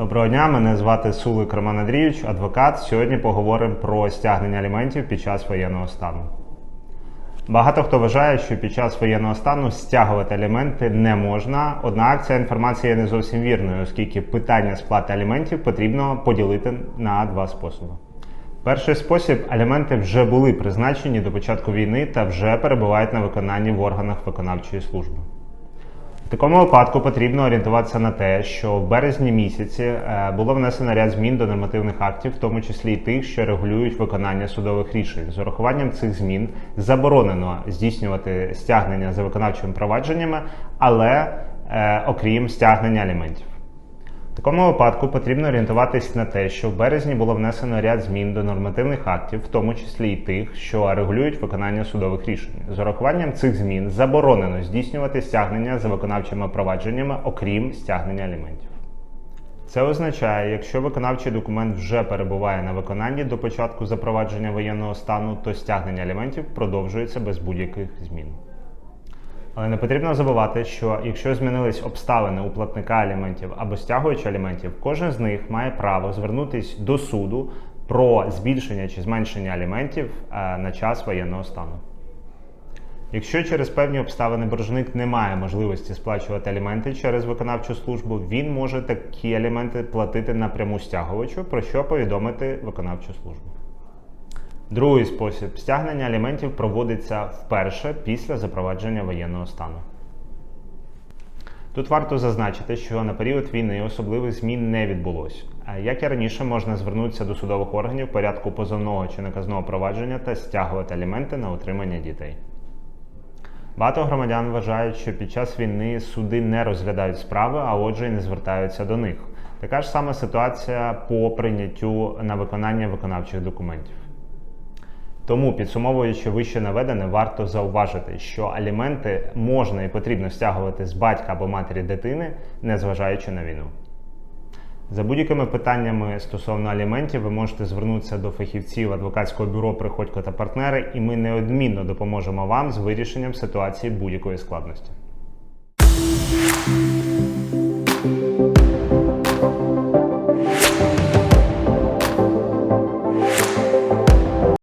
Доброго дня, мене звати Сулик Роман Андрійович, адвокат. Сьогодні поговоримо про стягнення аліментів під час воєнного стану. Багато хто вважає, що під час воєнного стану стягувати аліменти не можна, однак ця інформація є не зовсім вірною, оскільки питання сплати аліментів потрібно поділити на два способи. Перший спосіб аліменти вже були призначені до початку війни та вже перебувають на виконанні в органах виконавчої служби. Такому випадку потрібно орієнтуватися на те, що в березні місяці е, було внесено ряд змін до нормативних актів, в тому числі й тих, що регулюють виконання судових рішень. З урахуванням цих змін заборонено здійснювати стягнення за виконавчими провадженнями, але е, окрім стягнення аліментів. Такому випадку потрібно орієнтуватись на те, що в березні було внесено ряд змін до нормативних актів, в тому числі й тих, що регулюють виконання судових рішень. З урахуванням цих змін заборонено здійснювати стягнення за виконавчими провадженнями, окрім стягнення аліментів. Це означає, якщо виконавчий документ вже перебуває на виконанні до початку запровадження воєнного стану, то стягнення аліментів продовжується без будь-яких змін. Але не потрібно забувати, що якщо змінились обставини у платника аліментів або стягуюча аліментів, кожен з них має право звернутися до суду про збільшення чи зменшення аліментів е, на час воєнного стану. Якщо через певні обставини боржник не має можливості сплачувати аліменти через виконавчу службу, він може такі аліменти платити напряму стягувачу, про що повідомити виконавчу службу. Другий спосіб стягнення аліментів проводиться вперше після запровадження воєнного стану. Тут варто зазначити, що на період війни особливих змін не відбулось. Як і раніше, можна звернутися до судових органів в порядку позовного чи наказного провадження та стягувати аліменти на утримання дітей. Багато громадян вважають, що під час війни суди не розглядають справи, а отже, і не звертаються до них. Така ж сама ситуація по прийняттю на виконання виконавчих документів. Тому, підсумовуючи вище наведене, варто зауважити, що аліменти можна і потрібно стягувати з батька або матері дитини, незважаючи на війну. За будь-якими питаннями стосовно аліментів ви можете звернутися до фахівців адвокатського бюро Приходько та партнери, і ми неодмінно допоможемо вам з вирішенням ситуації будь-якої складності.